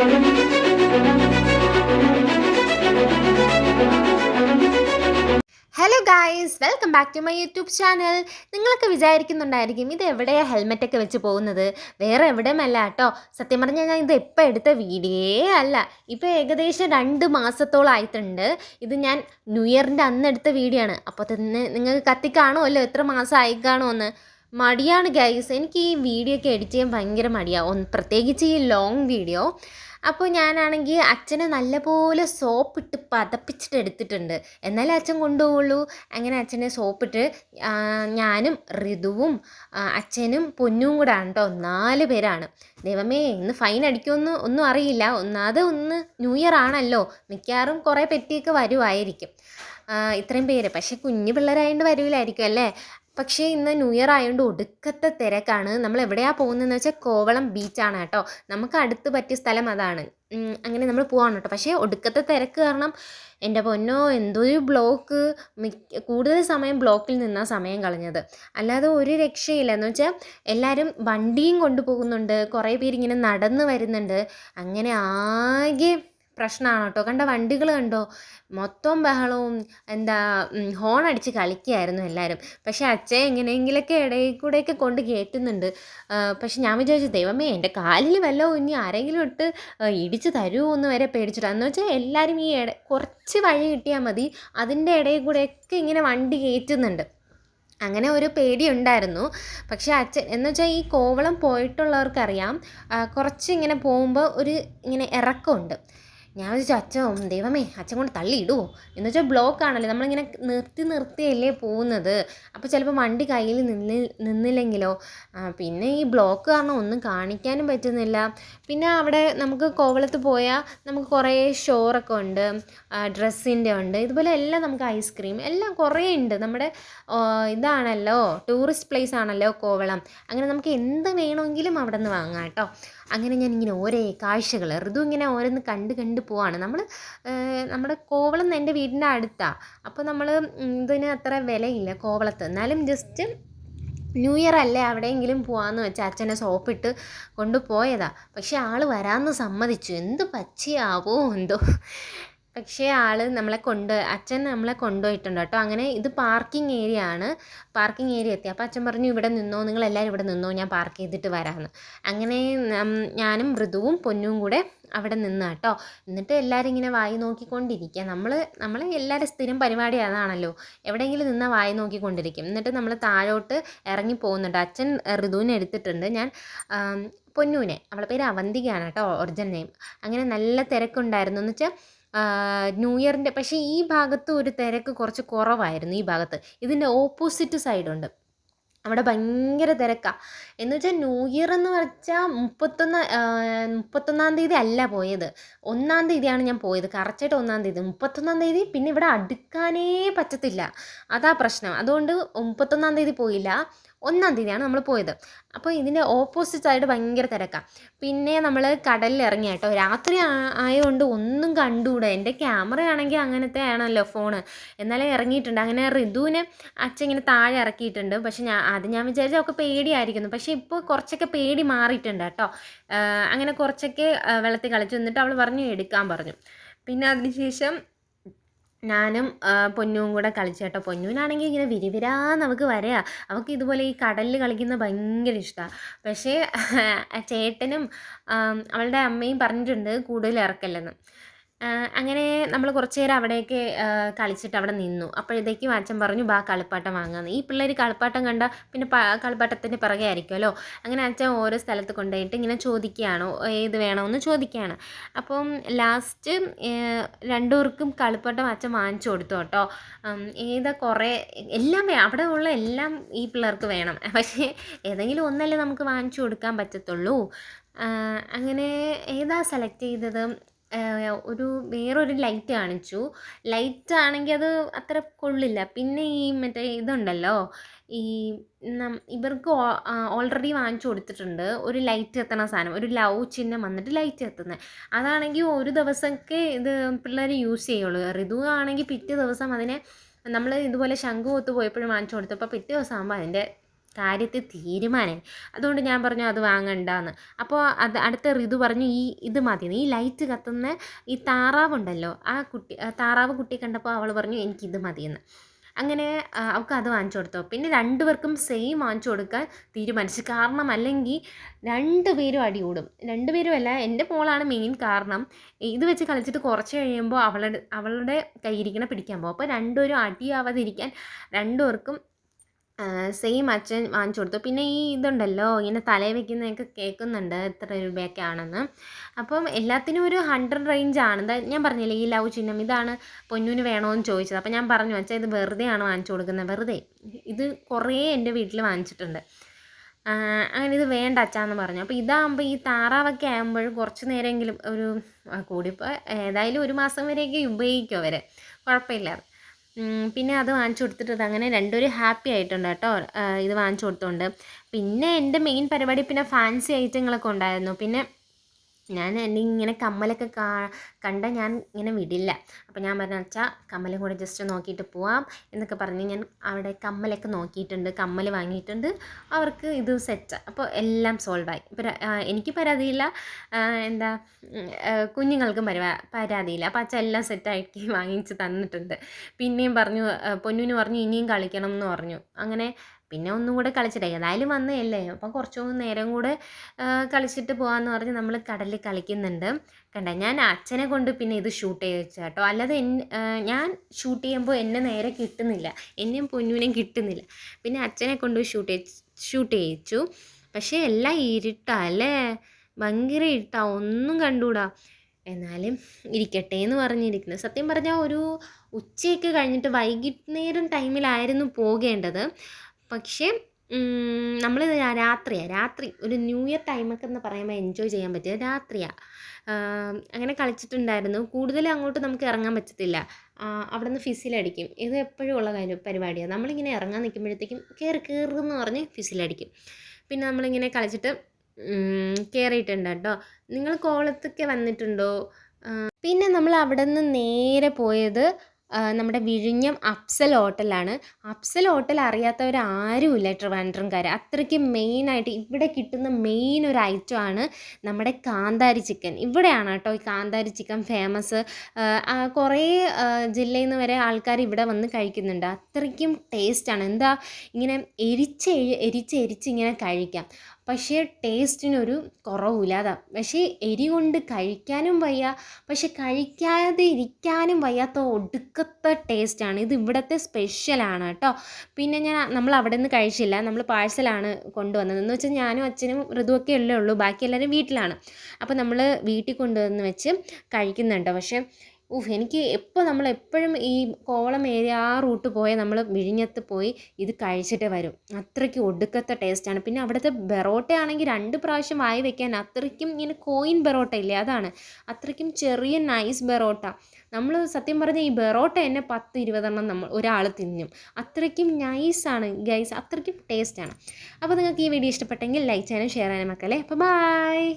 Hello guys welcome back to my YouTube channel നിങ്ങളൊക്കെ വിചാരിക്കുന്നുണ്ടായിരിക്കും ഇത് എവിടെയാണ് ഹെൽമെറ്റൊക്കെ വെച്ച് പോകുന്നത്? വേറെ എവിടെയുമല്ല കേട്ടോ. സത്യം പറഞ്ഞാൽ ഞാൻ ഇത് എപ്പോൾ എടുത്ത വീഡിയോ അല്ല. ഇപ്പോൾ ഏകദേശം രണ്ട് മാസത്തോളം ആയിട്ടുണ്ട്. ഇത് ഞാൻ ന്യൂ ഇയറിന്റെ അന്ന് എടുത്ത വീഡിയോ ആണ്. അപ്പോൾ തന്നെ നിങ്ങൾക്ക് കത്തിക്കാണുമല്ലോ എത്ര മാസം ആയി കാണുമെന്ന്. മടിയാണ് ഗൈസ് എനിക്ക് ഈ വീഡിയോ ഒക്കെ എഡിറ്റ് ചെയ്യാൻ ഭയങ്കര മടിയാണ് പ്രത്യേകിച്ച് ഈ ലോങ് വീഡിയോ അപ്പോൾ ഞാനാണെങ്കിൽ അച്ഛനെ നല്ലപോലെ സോപ്പിട്ട് പതപ്പിച്ചിട്ട് എടുത്തിട്ടുണ്ട്. എന്നാലേ അച്ഛൻ കൊണ്ടുപോകുള്ളൂ അങ്ങനെ അച്ഛനെ സോപ്പിട്ട് ഞാനും ഋതുവും അച്ഛനും പൊന്നും കൂടെ ആണ് കേട്ടോ നാല് പേരാണ്. ദൈവമേ ഇന്ന് ഫൈൻ അടിക്കുമെന്ന് ഒന്നും അറിയില്ല. ഒന്നാമത് ഒന്ന് ന്യൂ ഇയർ ആണല്ലോ. മിക്കവാറും കുറേ പെറ്റിയൊക്കെ വരുമായിരിക്കും ഇത്രയും പേര്. പക്ഷെ കുഞ്ഞു പിള്ളേരായതുകൊണ്ട് വരില്ലായിരിക്കും അല്ലേ? പക്ഷേ ഇന്ന് ന്യൂ ഇയർ ആയതുകൊണ്ട് ഒടുക്കത്തെ തിരക്കാണ്. നമ്മൾ എവിടെയാണ് പോകുന്നതെന്ന് വെച്ചാൽ കോവളം ബീച്ചാണ് കേട്ടോ. നമുക്ക് അടുത്ത് പറ്റിയ സ്ഥലം അതാണ്. അങ്ങനെ നമ്മൾ പോവാണ് കേട്ടോ. പക്ഷേ ഒടുക്കത്തെ തിരക്ക് കാരണം എന്റെ പൊന്നോ എന്തൊരു ബ്ലോക്ക് മിക്ക കൂടുതൽ സമയം ബ്ലോക്കിൽ നിന്നാണ് സമയം കളഞ്ഞത്. അല്ലാതെ ഒരു രക്ഷയില്ല. എന്ന് വെച്ചാൽ എല്ലാവരും വണ്ടിയും കൊണ്ടുപോകുന്നുണ്ട്. കുറേ പേരിങ്ങനെ നടന്ന് വരുന്നുണ്ട്. അങ്ങനെ ആകെ പ്രശ്നമാണ് കേട്ടോ കണ്ട വണ്ടികൾ കണ്ടോ? മൊത്തം ബഹളവും എന്താ ഹോൺ അടിച്ച് കളിക്കുകയായിരുന്നു എല്ലാവരും പക്ഷേ അച്ഛൻ എങ്ങനെയെങ്കിലൊക്കെ ഇടയിൽ കൂടെയൊക്കെ കൊണ്ട് കയറ്റുന്നുണ്ട് പക്ഷെ ഞാൻ വിചാരിച്ചു ദൈവമേ എന്റെ കാലിൽ വല്ലതും ഇനി ആരെങ്കിലും ഇട്ട് ഇടിച്ച് തരുമോ എന്ന് വരെ പേടിച്ചിട്ട്. എന്ന് വെച്ചാൽ എല്ലാവരും ഈ ഇട കുറച്ച് വഴി കിട്ടിയാൽ മതി. അതിന്റെ ഇടയിൽ കൂടെയൊക്കെ ഇങ്ങനെ വണ്ടി കയറ്റുന്നുണ്ട് അങ്ങനെ ഒരു പേടി ഉണ്ടായിരുന്നു. പക്ഷേ അച്ഛൻ എന്ന് വെച്ചാൽ ഈ കോവളം പോയിട്ടുള്ളവർക്കറിയാം കുറച്ച് ഇങ്ങനെ പോകുമ്പോൾ ഒരു ഇങ്ങനെ ഇറക്കമുണ്ട്. ഞാൻ വിചാരിച്ചു അച്ഛൻ ദൈവമേ അച്ഛൻ കൊണ്ട് തള്ളിയിടുമോ എന്ന് വെച്ചാൽ ബ്ലോക്ക് ആണല്ലോ. നമ്മളിങ്ങനെ നിർത്തി നിർത്തിയല്ലേ പോകുന്നത്. അപ്പോൾ ചിലപ്പോൾ വണ്ടി കയ്യിൽ നിന്നി നിന്നില്ലെങ്കിലോ പിന്നെ ഈ ബ്ലോക്ക് കാരണം ഒന്നും കാണിക്കാനും പറ്റുന്നില്ല. പിന്നെ അവിടെ നമുക്ക് കോവളത്ത് പോയാൽ നമുക്ക് കുറേ ഷോറൊക്കെ ഉണ്ട് ഡ്രസ്സിന്റെ ഉണ്ട്. ഇതുപോലെ എല്ലാം നമുക്ക് ഐസ്ക്രീം എല്ലാം കുറേ ഉണ്ട്. നമ്മുടെ ഇതാണല്ലോ ടൂറിസ്റ്റ് പ്ലേസ് ആണല്ലോ കോവളം. അങ്ങനെ നമുക്ക് എന്ത് വേണമെങ്കിലും അവിടെ നിന്ന് വാങ്ങാം കേട്ടോ. അങ്ങനെ ഞാൻ ഇങ്ങനെ ഓരോ കാഴ്ചകൾ ഋതു ഇങ്ങനെ ഓരോന്ന് കണ്ട് കണ്ട് പോവാണ്. നമ്മൾ നമ്മുടെ കോവളം എന്റെ വീടിന്റെ അടുത്താണ് അപ്പോൾ നമ്മൾ ഇതിന് അത്ര വിലയില്ല കോവളത്ത്. എന്നാലും ജസ്റ്റ് ന്യൂ ഇയർ അല്ലേ അവിടെയെങ്കിലും പോവാന്ന് വെച്ചാൽ അച്ഛനെ സോപ്പിട്ട് കൊണ്ടുപോയതാ പക്ഷേ ആൾ വരാമെന്ന് സമ്മതിച്ചു. എന്ത് പച്ചയാവോ എന്തോ. പക്ഷേ ആൾ നമ്മളെ കൊണ്ട് അച്ഛൻ നമ്മളെ കൊണ്ടുപോയിട്ടുണ്ട് കേട്ടോ. അങ്ങനെ ഇത് പാർക്കിംഗ് ഏരിയ ആണ്. പാർക്കിംഗ് ഏരിയ എത്തി. അപ്പോൾ അച്ഛൻ പറഞ്ഞു ഇവിടെ നിന്നോ നിങ്ങൾ എല്ലാവരും ഇവിടെ നിന്നോ ഞാൻ പാർക്ക് ചെയ്തിട്ട് വരാമെന്ന്. അങ്ങനെ ഞാനും മൃദുവും പൊന്നും കൂടെ അവിടെ നിന്ന് കേട്ടോ. എന്നിട്ട് എല്ലാവരും ഇങ്ങനെ വായി നോക്കിക്കൊണ്ടിരിക്കുക. നമ്മൾ നമ്മൾ എല്ലാവരും സ്ഥിരം പരിപാടി അതാണല്ലോ. എവിടെയെങ്കിലും നിന്നാൽ വായി നോക്കിക്കൊണ്ടിരിക്കും. എന്നിട്ട് നമ്മൾ താഴോട്ട് ഇറങ്ങി പോകുന്നുണ്ട്. അച്ഛൻ ഋതുവിനെ എടുത്തിട്ടുണ്ട്. ഞാൻ പൊന്നൂനെ. അവളെ പേര് അവന്തികയാണ് കേട്ടോ ഒറിജിനൽ നെയിം. അങ്ങനെ നല്ല തിരക്കുണ്ടായിരുന്നു. എന്ന് വെച്ചാൽ ന്യൂ ഇയറിന്റെ പക്ഷേ ഈ ഭാഗത്ത് ഒരു തിരക്ക് കുറച്ച് കുറവായിരുന്നു ഈ ഭാഗത്ത്. ഇതിന്റെ ഓപ്പോസിറ്റ് സൈഡുണ്ട് അവിടെ ഭയങ്കര തിരക്കാണ് എന്ന് വെച്ചാൽ ന്യൂ ഇയർ എന്ന് വെച്ചാൽ മുപ്പത്തൊന്ന് മുപ്പത്തൊന്നാം തീയതി അല്ല പോയത്. ഒന്നാം തീയതിയാണ് ഞാൻ പോയത്. കറക്റ്റായിട്ട് ഒന്നാം തീയതി. മുപ്പത്തൊന്നാം തീയതി പിന്നെ ഇവിടെ അടുക്കാനേ പറ്റത്തില്ല. അതാ പ്രശ്നം. അതുകൊണ്ട് മുപ്പത്തൊന്നാം തീയതി പോയില്ല. ഒന്നാം തീയതിയാണ് നമ്മൾ പോയത്. അപ്പോൾ ഇതിന്റെ ഓപ്പോസിറ്റ് സൈഡ് ഭയങ്കര തിരക്കാണ് പിന്നെ നമ്മൾ കടലിൽ ഇറങ്ങി കേട്ടോ. രാത്രി ആയതുകൊണ്ട് ഒന്നും കണ്ടുകൂടാ എന്റെ ക്യാമറ ആണെങ്കിൽ അങ്ങനത്തെ ആണല്ലോ ഫോണ് എന്നാലും ഇറങ്ങിയിട്ടുണ്ട്. അങ്ങനെ ഋതുവിനെ അച്ഛൻ ഇങ്ങനെ താഴെ ഇറക്കിയിട്ടുണ്ട്. പക്ഷെ ഞാൻ അത് ഞാൻ വിചാരിച്ച ഒക്കെ പേടിയായിരിക്കുന്നു. പക്ഷേ ഇപ്പോൾ കുറച്ചൊക്കെ പേടി മാറിയിട്ടുണ്ട് കേട്ടോ. അങ്ങനെ കുറച്ചൊക്കെ വെള്ളത്തിൽ കളിച്ചു. എന്നിട്ട് അവൾ പറഞ്ഞു എടുക്കാൻ പറഞ്ഞു. പിന്നെ അതിനുശേഷം ഞാനും പൊന്നും കൂടെ കളിച്ചേട്ടോ പൊന്നൂനാണെങ്കിൽ ഇങ്ങനെ വിരിവിരാ നമുക്ക് വരയാ. അവൾക്ക് ഇതുപോലെ ഈ കടലിൽ കളിക്കുന്ന ഭയങ്കര ഇഷ്ടമാണ് പക്ഷേ ചേട്ടനും അവളുടെ അമ്മയും പറഞ്ഞിട്ടുണ്ട് കൂടുതൽ ഇറക്കല്ലെന്ന്. അങ്ങനെ നമ്മൾ കുറച്ച് നേരം അവിടെയൊക്കെ കളിച്ചിട്ട് അവിടെ നിന്നു. അപ്പോഴത്തേക്കും അച്ഛൻ പറഞ്ഞു ബാ കളിപ്പാട്ടം വാങ്ങാമെന്ന് ഈ പിള്ളേർ കളിപ്പാട്ടം കണ്ട പിന്നെ കളിപ്പാട്ടത്തിന്റെ പിറകെ ആയിരിക്കുമല്ലോ അങ്ങനെ അച്ഛൻ ഓരോ സ്ഥലത്ത് കൊണ്ടുപോയിട്ട് ഇങ്ങനെ ചോദിക്കുകയാണോ. ഏത് വേണമെന്ന് ചോദിക്കുകയാണ്. അപ്പം ലാസ്റ്റ് രണ്ടുപേർക്കും കളിപ്പാട്ടം അച്ഛൻ വാങ്ങിച്ചു കൊടുത്തു കേട്ടോ. ഏതാ കുറേ എല്ലാം അവിടെ ഉള്ള എല്ലാം ഈ പിള്ളേർക്ക് വേണം. പക്ഷേ ഏതെങ്കിലും ഒന്നല്ലേ നമുക്ക് വാങ്ങിച്ചു കൊടുക്കാൻ പറ്റത്തുള്ളൂ. അങ്ങനെ ഏതാ സെലക്ട് ചെയ്തത്? ഒരു വേറൊരു ലൈറ്റ് കാണിച്ചു. ലൈറ്റ് ആണെങ്കിൽ അത് അത്ര കൊള്ളില്ല. പിന്നെ ഈ മറ്റേ ഇതുണ്ടല്ലോ ഈ ഇവർക്ക് ഓൾറെഡി വാങ്ങിച്ചു കൊടുത്തിട്ടുണ്ട്. ഒരു ലൈറ്റ് എത്തണ സാധനം ഒരു ലവ് ചിഹ്നം വന്നിട്ട് ലൈറ്റ് എത്തുന്നത് അതാണെങ്കിൽ ഒരു ദിവസമൊക്കെ ഇത് പിള്ളേർ യൂസ് ചെയ്യുള്ളൂ. ഋതു ആണെങ്കിൽ പിറ്റേ ദിവസം അതിനെ നമ്മൾ ഇതുപോലെ ശംഖു കൊത്ത് പോയപ്പോഴും വാങ്ങിച്ചു കൊടുത്തപ്പോൾ പിറ്റേ ദിവസം ആകുമ്പോൾ അതിന്റെ കാര്യത്തിൽ തീരുമാനമായി അതുകൊണ്ട് ഞാൻ പറഞ്ഞു അത് വാങ്ങണ്ടാന്ന്. അപ്പോൾ അത് അടുത്ത ഋതു പറഞ്ഞു ഈ ഇത് മതി. ഈ ലൈറ്റ് കത്തുന്ന ഈ താറാവുണ്ടല്ലോ ആ കുട്ടി താറാവ് കുട്ടി കണ്ടപ്പോൾ അവൾ പറഞ്ഞു എനിക്കിത് മതിയെന്ന്. അങ്ങനെ അവൾക്ക് അത് വാങ്ങിച്ചു കൊടുത്തു. പിന്നെ രണ്ടുപേർക്കും സെയിം വാങ്ങിച്ചു കൊടുക്കാൻ തീരുമാനിച്ചു. കാരണം അല്ലെങ്കിൽ രണ്ടുപേരും അടികൂടും രണ്ടുപേരും അല്ല എന്റെ മോളാണ് മെയിൻ കാരണം. ഇത് വെച്ച് കളിച്ചിട്ട് കുറച്ച് കഴിയുമ്പോൾ അവളുടെ അവളുടെ കൈയിരിക്കണ പിടിക്കാൻ പോകും. അപ്പോൾ രണ്ടുപേരും അടിയാവാതിരിക്കാൻ രണ്ടുപേർക്കും സെയിം അച്ഛൻ വാങ്ങിച്ചു കൊടുത്തു. പിന്നെ ഈ ഇതുണ്ടല്ലോ ഇങ്ങനെ തലയിൽ വെക്കുന്നതൊക്കെ കേൾക്കുന്നുണ്ട് എത്ര രൂപയൊക്കെ ആണെന്ന്. അപ്പം എല്ലാത്തിനും ഒരു ഹൺഡ്രഡ് റേഞ്ച് ആണ്. ഞാൻ പറഞ്ഞില്ലേ ഈ ലവ് ചിഹ്നം ഇതാണ് പൊന്നൂന് വേണമെന്ന് ചോദിച്ചത്. അപ്പം ഞാൻ പറഞ്ഞു അച്ഛാ ഇത് വെറുതെ ആണ് വാങ്ങിച്ചു കൊടുക്കുന്നത്. വെറുതെ. ഇത് കുറേ എന്റെ വീട്ടിൽ വാങ്ങിച്ചിട്ടുണ്ട്. അങ്ങനെ ഇത് വേണ്ട അച്ഛാന്ന് പറഞ്ഞു. അപ്പോൾ ഇതാകുമ്പോൾ ഈ താറാവൊക്കെ ആകുമ്പോൾ കുറച്ച് നേരമെങ്കിലും ഒരു കൂടിപ്പോൾ ഏതായാലും ഒരു മാസം വരെയൊക്കെ ഉപയോഗിക്കും അവർ കുഴപ്പമില്ലാതെ പിന്നെ അത് വാങ്ങിച്ചു കൊടുത്തിട്ട് അങ്ങനെ രണ്ടുപേരും ഹാപ്പി ആയിട്ടുണ്ട് കേട്ടോ. ഇത് വാങ്ങിച്ചു കൊടുത്തോണ്ട്. പിന്നെ എന്റെ മെയിൻ പരിപാടി പിന്നെ ഫാൻസി ഐറ്റങ്ങളൊക്കെ ഉണ്ടായിരുന്നു. പിന്നെ ഞാൻ എന്നെ ഇങ്ങനെ കമ്മലൊക്കെ കാ കണ്ട ഞാൻ ഇങ്ങനെ വിടില്ല. അപ്പോൾ ഞാൻ പറഞ്ഞു അച്ഛാ കമ്മലും കൂടെ ജസ്റ്റ് നോക്കിയിട്ട് പോവാം എന്നൊക്കെ പറഞ്ഞ് ഞാൻ അവിടെ കമ്മലൊക്കെ നോക്കിയിട്ടുണ്ട് കമ്മൽ വാങ്ങിയിട്ടുണ്ട്. അവർക്ക് ഇത് സെറ്റ് അപ്പോൾ എല്ലാം സോൾവായി എനിക്ക് പരാതിയില്ല. എന്താ കുഞ്ഞുങ്ങൾക്കും പരാ പരാതിയില്ല. അപ്പോൾ അച്ഛൻ എല്ലാം സെറ്റാക്കി വാങ്ങിച്ച് തന്നിട്ടുണ്ട്. പിന്നെയും പറഞ്ഞു പൊന്നുവിന് പറഞ്ഞു ഇനിയും കളിക്കണം എന്ന് പറഞ്ഞു. അങ്ങനെ പിന്നെ ഒന്നും കൂടെ കളിച്ചിട്ട് ഏതായാലും വന്നതല്ലേ. അപ്പം കുറച്ചും നേരം കൂടെ കളിച്ചിട്ട് പോകാമെന്ന് പറഞ്ഞ് നമ്മൾ കടലിൽ കളിക്കുന്നുണ്ട്. കണ്ട? ഞാൻ അച്ഛനെ കൊണ്ട് പിന്നെ ഇത് ഷൂട്ട് ചെയ്യിച്ച കേട്ടോ അല്ലാതെ ഞാൻ ഷൂട്ട് ചെയ്യുമ്പോൾ എന്നെ നേരെ കിട്ടുന്നില്ല. എന്നെയും പൊന്നുവിനെയും കിട്ടുന്നില്ല. പിന്നെ അച്ഛനെ കൊണ്ട് ഷൂട്ട് ഷൂട്ട് ചെയ്യിച്ചു. പക്ഷേ എല്ലാം ഇരുട്ടല്ലേ ഭയങ്കര ഇരുട്ടാ. ഒന്നും കണ്ടുകൂടാ എന്നാലും ഇരിക്കട്ടെ എന്ന് പറഞ്ഞിരിക്കുന്നു. സത്യം പറഞ്ഞാൽ ഒരു ഉച്ചയൊക്കെ കഴിഞ്ഞിട്ട് വൈകുന്നേരം ടൈമിലായിരുന്നു പോകേണ്ടത്. പക്ഷേ നമ്മൾ രാത്രിയാണ് രാത്രി ഒരു ന്യൂ ഇയർ ടൈമൊക്കെ എന്ന് പറയുമ്പോൾ എൻജോയ് ചെയ്യാൻ പറ്റിയ രാത്രിയാണ് അങ്ങനെ കളിച്ചിട്ടുണ്ടായിരുന്നു. കൂടുതൽ അങ്ങോട്ട് നമുക്ക് ഇറങ്ങാൻ പറ്റത്തില്ല. അവിടെ നിന്ന് ഫിസിലടിക്കും. ഇത് എപ്പോഴും ഉള്ള കാര്യം പരിപാടിയാണ് നമ്മളിങ്ങനെ ഇറങ്ങാൻ നിൽക്കുമ്പോഴത്തേക്കും കയറി കയറുമെന്ന് പറഞ്ഞ് ഫിസിലടിക്കും. പിന്നെ നമ്മളിങ്ങനെ കളിച്ചിട്ട് കയറിയിട്ടുണ്ട് കേട്ടോ. നിങ്ങൾ കോളത്തൊക്കെ വന്നിട്ടുണ്ടോ? പിന്നെ നമ്മൾ അവിടെ നിന്ന് നേരെ പോയത് നമ്മുടെ വിഴിഞ്ഞം അപ്സൽ ഹോട്ടലാണ്. അപ്സൽ ഹോട്ടൽ അറിയാത്തവർ ഇല്ല ട്രിവാൻഡ്രംകാർ അത്രയ്ക്ക് മെയിനായിട്ട് ഇവിടെ കിട്ടുന്ന മെയിൻ ഒരു ഐറ്റം ആണ് നമ്മുടെ കാന്താരി ചിക്കൻ. ഇവിടെയാണ് കേട്ടോ ഈ കാന്താരി ചിക്കൻ ഫേമസ് കുറേ ജില്ലയിൽ നിന്ന് വരെ ആൾക്കാർ ഇവിടെ വന്ന് കഴിക്കുന്നുണ്ട്. അത്രയ്ക്കും ടേസ്റ്റാണ് എന്താ ഇങ്ങനെ എരിച്ച് എരിച്ച് എരിച്ച് ഇങ്ങനെ കഴിക്കാം. പക്ഷേ ടേസ്റ്റിനൊരു കുറവില്ല അതാ. പക്ഷേ എരി കൊണ്ട് കഴിക്കാനും വയ്യ. പക്ഷെ കഴിക്കാതെ ഇരിക്കാനും വയ്യാത്ത ഒടുക്കത്തെ ടേസ്റ്റാണ്. ഇത് ഇവിടുത്തെ സ്പെഷ്യലാണ് കേട്ടോ. പിന്നെ ഞാൻ നമ്മൾ അവിടെ നിന്ന് കഴിച്ചില്ല. നമ്മൾ പാഴ്സലാണ് കൊണ്ടുവന്നത്. എന്ന് വെച്ചാൽ ഞാനും അച്ഛനും ഋതുവൊക്കെ അല്ലേ ഉള്ളൂ. ബാക്കി എല്ലാവരും വീട്ടിലാണ്. അപ്പോൾ നമ്മൾ വീട്ടിൽ കൊണ്ടുവന്ന് വെച്ച് കഴിക്കുന്നുണ്ട്. പക്ഷേ ഊഹ് എനിക്ക് എപ്പോൾ നമ്മൾ എപ്പോഴും ഈ കോവളം ഏരിയ ആ റൂട്ട് പോയാൽ നമ്മൾ വിഴിഞ്ഞത്ത് പോയി ഇത് കഴിച്ചിട്ട് വരും. അത്രയ്ക്ക് ഒടുക്കത്തെ ടേസ്റ്റാണ് പിന്നെ അവിടുത്തെ ബെറോട്ട ആണെങ്കിൽ രണ്ട് പ്രാവശ്യം വായി വെക്കാൻ അത്രയ്ക്കും ഇങ്ങനെ കോയിൻ ബെറോട്ട ഇല്ലേ? അതാണ്. അത്രയ്ക്കും ചെറിയ നൈസ് ബെറോട്ട. നമ്മൾ സത്യം പറഞ്ഞാൽ ഈ ബെറോട്ട തന്നെ പത്ത് ഇരുപതെണ്ണം നമ്മൾ ഒരാൾ തിന്നും. അത്രയ്ക്കും നൈസാണ് ഗൈസ് അത്രയ്ക്കും ടേസ്റ്റാണ് അപ്പോൾ നിങ്ങൾക്ക് ഈ വീഡിയോ ഇഷ്ടപ്പെട്ടെങ്കിൽ ലൈക്ക് ചെയ്യാനും ഷെയർ ചെയ്യാനും മക്കളെ. അപ്പോൾ ബായ്